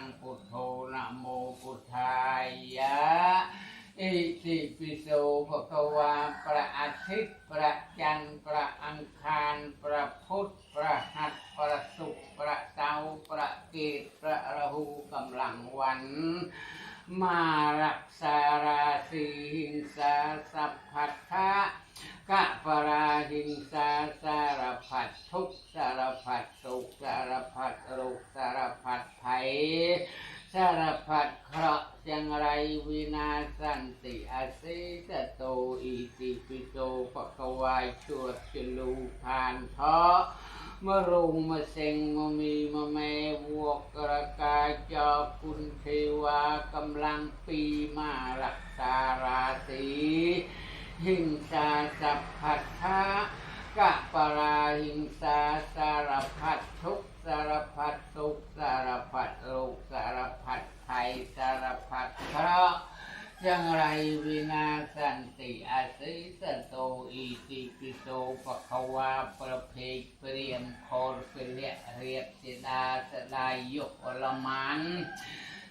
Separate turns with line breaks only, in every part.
งพุทโธนะโมพุทธายะอิติปิโสภะคะวาประอาทิตย์ประจันทร์ประอังคารประพุธประหัสประศุกร์ประเสาร์ประเกตประราหูกำลังวัน มารักษาราศีหิงสาสัพพัทธะกะปราหิงสาสารพัดทุกสารพัดสุขสารพัดโรคสารพัดภัย สารพัดเคราะห์จังไรวินาสันติอาศิสโตอิติปิโสปะกวายชวดชลูพานทาะมะรุงมะเซ็งมะมีมะแมวัวกระกายจอคุณเทวากำลังปีมารักษาราศีหิงสาสัพพัทธะกะปราหิงสาสารพัดทุก สารพัดสุขสารพัดโรคสารพัดภัยสารพัดเคราะห์จังไรวินาสันติอาศิสโตอิติปิโสปะควาประเพกเปรียมโครเปเลียเรียบสิดาสดายยกอลมัน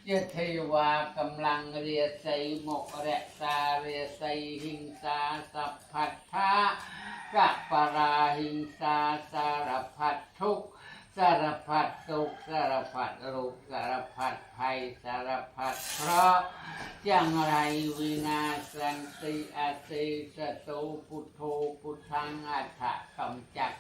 ยะเทวากำลังเรียใสหมกแรกสาเรียใสหิงสาสัพพัทธะกะปราหิงสาสารพัด สารพัดสุขสารพัดโรคสารพัดภัยสารพัดเคราะห์จังไรวินาสันติอาเซสโตพุทโธพุทธังอัฏฐกำจัด